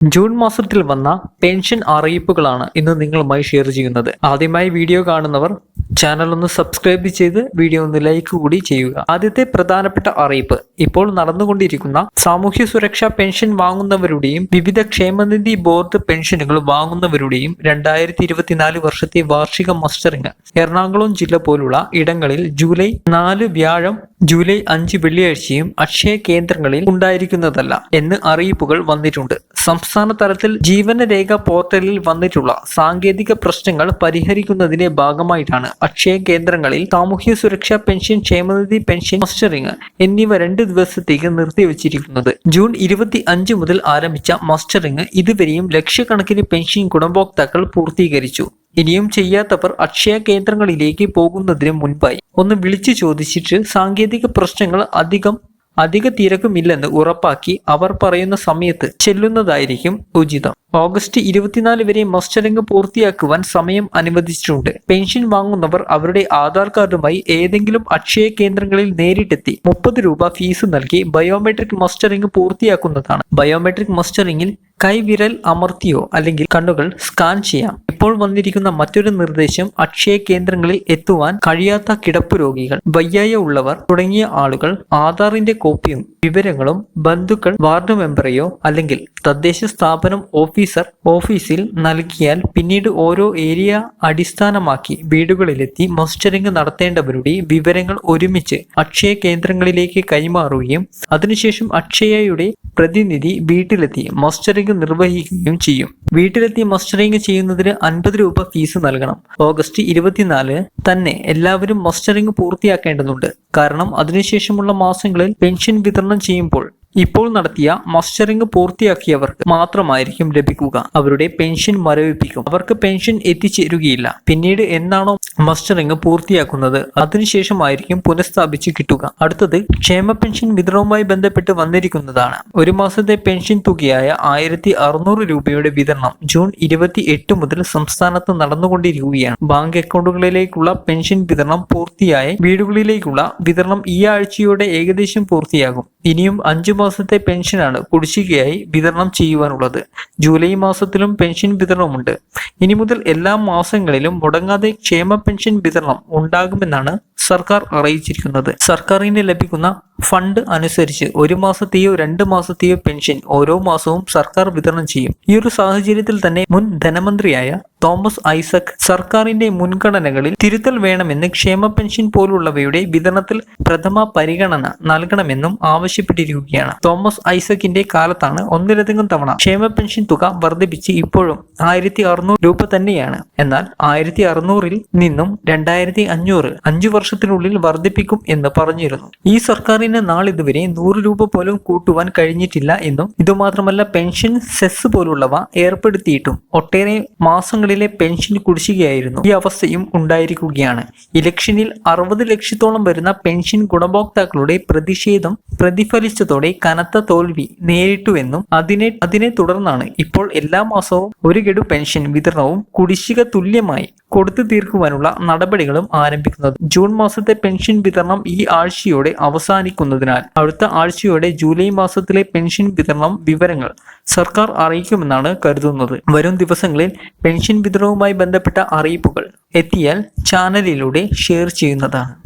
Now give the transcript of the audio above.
June മാസത്തിൽ വന്ന pension അറിയിപ്പുകളാണ് ഇന്ന് നിങ്ങളുമായി ഷെയർ ചെയ്യുന്നത്. ആദ്യമായി വീഡിയോ കാണുന്നവർ ചാനൽ ഒന്ന് സബ്സ്ക്രൈബ് ചെയ്ത് വീഡിയോ ഒന്ന് ലൈക്ക് കൂടി ചെയ്യുക. ആദ്യത്തെ പ്രധാനപ്പെട്ട അറിയിപ്പ്. ഇപ്പോൾ നടന്നുകൊണ്ടിരിക്കുന്ന സാമൂഹ്യ സുരക്ഷാ പെൻഷൻ വാങ്ങുന്നവരുടെയും വിവിധ ക്ഷേമനിധി ബോർഡ് പെൻഷനുകൾ വാങ്ങുന്നവരുടെയും രണ്ടായിരത്തി ഇരുപത്തിനാല് വർഷത്തെ വാർഷിക മസ്റ്ററിംഗ് എറണാകുളം ജില്ല പോലുള്ള ഇടങ്ങളിൽ ജൂലൈ നാല് വ്യാഴം ജൂലൈ അഞ്ച് വെള്ളിയാഴ്ചയും അക്ഷയ കേന്ദ്രങ്ങളിൽ ഉണ്ടായിരിക്കുന്നതല്ല എന്ന് അറിയിപ്പുകൾ വന്നിട്ടുണ്ട്. സംസ്ഥാന തലത്തിൽ ജീവനരേഖ പോർട്ടലിൽ വന്നിട്ടുള്ള സാങ്കേതിക പ്രശ്നങ്ങൾ പരിഹരിക്കുന്നതിന്റെ ഭാഗമായിട്ടാണ് അക്ഷയ കേന്ദ്രങ്ങളിൽ സാമൂഹ്യ സുരക്ഷാ പെൻഷൻ ക്ഷേമനിധി പെൻഷൻ മസ്റ്ററിംഗ് എന്നിവ രണ്ട് ദിവസത്തേക്ക് നിർത്തിവച്ചിരിക്കുന്നത്. ജൂൺ ഇരുപത്തി അഞ്ച് മുതൽ ആരംഭിച്ച മസ്റ്ററിംഗ് ഇതുവരെയും ലക്ഷക്കണക്കിന് പെൻഷൻ ഗുണഭോക്താക്കൾ പൂർത്തീകരിച്ചു. ഇനിയും ചെയ്യാത്തവർ അക്ഷയ കേന്ദ്രങ്ങളിലേക്ക് പോകുന്നതിന് മുൻപായി ഒന്ന് വിളിച്ചു ചോദിച്ചിട്ട് സാങ്കേതിക പ്രശ്നങ്ങൾ അധികം അധിക തിരക്കുമില്ലെന്ന് ഉറപ്പാക്കി അവർ പറയുന്ന സമയത്ത് ചെല്ലുന്നതായിരിക്കും ഉചിതം. ഓഗസ്റ്റ് ഇരുപത്തിനാല് വരെ മസ്റ്ററിംഗ് പൂർത്തിയാക്കുവാൻ സമയം അനുവദിച്ചിട്ടുണ്ട്. പെൻഷൻ വാങ്ങുന്നവർ അവരുടെ ആധാർ കാർഡുമായി ഏതെങ്കിലും അക്ഷയ കേന്ദ്രങ്ങളിൽ നേരിട്ടെത്തി മുപ്പത് രൂപ ഫീസ് നൽകി ബയോമെട്രിക് മസ്റ്ററിംഗ് പൂർത്തിയാക്കുന്നതാണ്. ബയോമെട്രിക് മസ്റ്ററിംഗിൽ കൈവിരൽ അമർത്തിയോ അല്ലെങ്കിൽ കണ്ണുകൾ സ്കാൻ ചെയ്യാം. ഇപ്പോൾ വന്നിരിക്കുന്ന മറ്റൊരു നിർദ്ദേശം അക്ഷയ കേന്ദ്രങ്ങളിൽ എത്തുവാൻ കഴിയാത്ത കിടപ്പ് രോഗികൾ. വയ്യായ ഉള്ളവർ തുടങ്ങിയ ആളുകൾ ആധാറിന്റെ കോപ്പിയും വിവരങ്ങളും ബന്ധുക്കൾ വാർഡ് മെമ്പറെയോ അല്ലെങ്കിൽ തദ്ദേശ സ്ഥാപനം ഓഫീസർ ഓഫീസിൽ നൽകിയാൽ പിന്നീട് ഓരോ ഏരിയ അടിസ്ഥാനമാക്കി വീടുകളിലെത്തി മോസ്റ്ററിംഗ് നടത്തേണ്ടവരുടെ വിവരങ്ങൾ ഒരുമിച്ച് അക്ഷയ കേന്ദ്രങ്ങളിലേക്ക് കൈമാറുകയും അതിനുശേഷം അക്ഷയയുടെ പ്രതിനിധി വീട്ടിലെത്തി മോസ്റ്ററിംഗ് നിർവഹിക്കുകയും ചെയ്യും. വീട്ടിലെത്തി മോസ്റ്ററിംഗ് ചെയ്യുന്നതിന് അൻപത് രൂപ ഫീസ് നൽകണം. ഓഗസ്റ്റ് ഇരുപത്തിനാല് തന്നെ എല്ലാവരും മോസ്റ്ററിംഗ് പൂർത്തിയാക്കേണ്ടതുണ്ട്. കാരണം അതിനുശേഷമുള്ള മാസങ്ങളിൽ പെൻഷൻ വിതരണം ചെയ്യുമ്പോൾ ഇപ്പോൾ നടത്തിയ മസ്റ്ററിംഗ് പൂർത്തിയാക്കിയവർക്ക് മാത്രമായിരിക്കും ലഭിക്കുക. അവരുടെ പെൻഷൻ മരവിപ്പിക്കും. അവർക്ക് പെൻഷൻ എത്തിച്ചേരുകയില്ല. പിന്നീട് എന്നാണോ മസ്റ്ററിംഗ് പൂർത്തിയാക്കുന്നത് അതിനുശേഷമായിരിക്കും പുനഃസ്ഥാപിച്ച് കിട്ടുക. അടുത്തത് ക്ഷേമ പെൻഷൻ വിതരണവുമായി ബന്ധപ്പെട്ട് വന്നിരിക്കുന്നതാണ്. ഒരു മാസത്തെ പെൻഷൻ തുകയായ ആയിരത്തി അറുന്നൂറ് രൂപയുടെ വിതരണം ജൂൺ ഇരുപത്തി എട്ട് മുതൽ സംസ്ഥാനത്ത് നടന്നുകൊണ്ടിരിക്കുകയാണ്. ബാങ്ക് അക്കൗണ്ടുകളിലേക്കുള്ള പെൻഷൻ വിതരണം പൂർത്തിയായി. വീടുകളിലേക്കുള്ള വിതരണം ഈ ആഴ്ചയോടെ ഏകദേശം പൂർത്തിയാകും. ഇനിയും അഞ്ചു മാസത്തെ പെൻഷനാണ് കുടിശ്ശികയായി വിതരണം ചെയ്യുവാനുള്ളത്. ജൂലൈ മാസത്തിലും പെൻഷൻ വിതരണമുണ്ട് ഇനി മുതൽ എല്ലാ മാസങ്ങളിലും മുടങ്ങാതെ ക്ഷേമ പെൻഷൻ വിതരണം ഉണ്ടാകുമെന്നാണ് സർക്കാർ അറിയിച്ചിരിക്കുന്നത്. സർക്കാരിന് ലഭിക്കുന്ന ഫണ്ട് അനുസരിച്ച് ഒരു മാസത്തെയോ രണ്ട് മാസത്തെയോ പെൻഷൻ ഓരോ മാസവും സർക്കാർ വിതരണം ചെയ്യും. ഈ ഒരു സാഹചര്യത്തിൽ തന്നെ മുൻ ധനമന്ത്രിയായ തോമസ് ഐസക് സർക്കാരിന്റെ മുൻഗണനകളിൽ തിരുത്തൽ വേണമെന്ന് ക്ഷേമ പെൻഷൻ പോലുള്ളവയുടെ വിതരണത്തിൽ പ്രഥമ പരിഗണന നൽകണമെന്നും ആവശ്യപ്പെട്ടിരിക്കുകയാണ്. തോമസ് ഐസക്കിന്റെ കാലത്താണ് ഒന്നിലധികം തവണ ക്ഷേമ പെൻഷൻ തുക വർദ്ധിപ്പിച്ച് ഇപ്പോഴും ആയിരത്തി അറുന്നൂറ് രൂപ തന്നെയാണ്. എന്നാൽ ആയിരത്തി അറുന്നൂറിൽ നിന്നും രണ്ടായിരത്തി അഞ്ഞൂറ് അഞ്ചു വർഷത്തിനുള്ളിൽ വർദ്ധിപ്പിക്കും എന്ന് പറഞ്ഞിരുന്നു. ഈ സർക്കാരിന് നാളിതുവരെ നൂറ് രൂപ പോലും കൂട്ടുവാൻ കഴിഞ്ഞിട്ടില്ല എന്നും ഇതുമാത്രമല്ല പെൻഷൻ സെസ് പോലുള്ളവ ഏർപ്പെടുത്തിയിട്ടും ഒട്ടേറെ മാസങ്ങളിലെ പെൻഷൻ കുടിശ്ശികയായിരുന്നു. ഈ അവസ്ഥയും ഉണ്ടായിരിക്കുകയാണ്. ഇലക്ഷനിൽ അറുപത് ലക്ഷത്തോളം വരുന്ന പെൻഷൻ ഗുണഭോക്താക്കളുടെ പ്രതിഷേധം പ്രതിഫലിച്ചതോടെ കനത്ത തോൽവി നേരിട്ടുവെന്നും അതിനെ അതിനെ തുടർന്നാണ് ഇപ്പോൾ എല്ലാ മാസവും ഒരു ഗഡു പെൻഷൻ വിതരണവും കുടിശ്ശിക തുല്യമായി കൊടുത്തു തീർക്കുവാനുള്ള നടപടികളും ആരംഭിക്കുന്നത്. ജൂൺ മാസത്തെ പെൻഷൻ വിതരണം ഈ ആഴ്ചയോടെ അവസാനിക്കുന്നതിനാൽ അടുത്ത ആഴ്ചയോടെ ജൂലൈ മാസത്തിലെ പെൻഷൻ വിതരണം വിവരങ്ങൾ സർക്കാർ അറിയിക്കുമെന്നാണ് കരുതുന്നത്. വരും ദിവസങ്ങളിൽ പെൻഷൻ വിതരണവുമായി ബന്ധപ്പെട്ട അറിയിപ്പുകൾ എത്തിയാൽ ചാനലിലൂടെ ഷെയർ ചെയ്യുന്നതാണ്.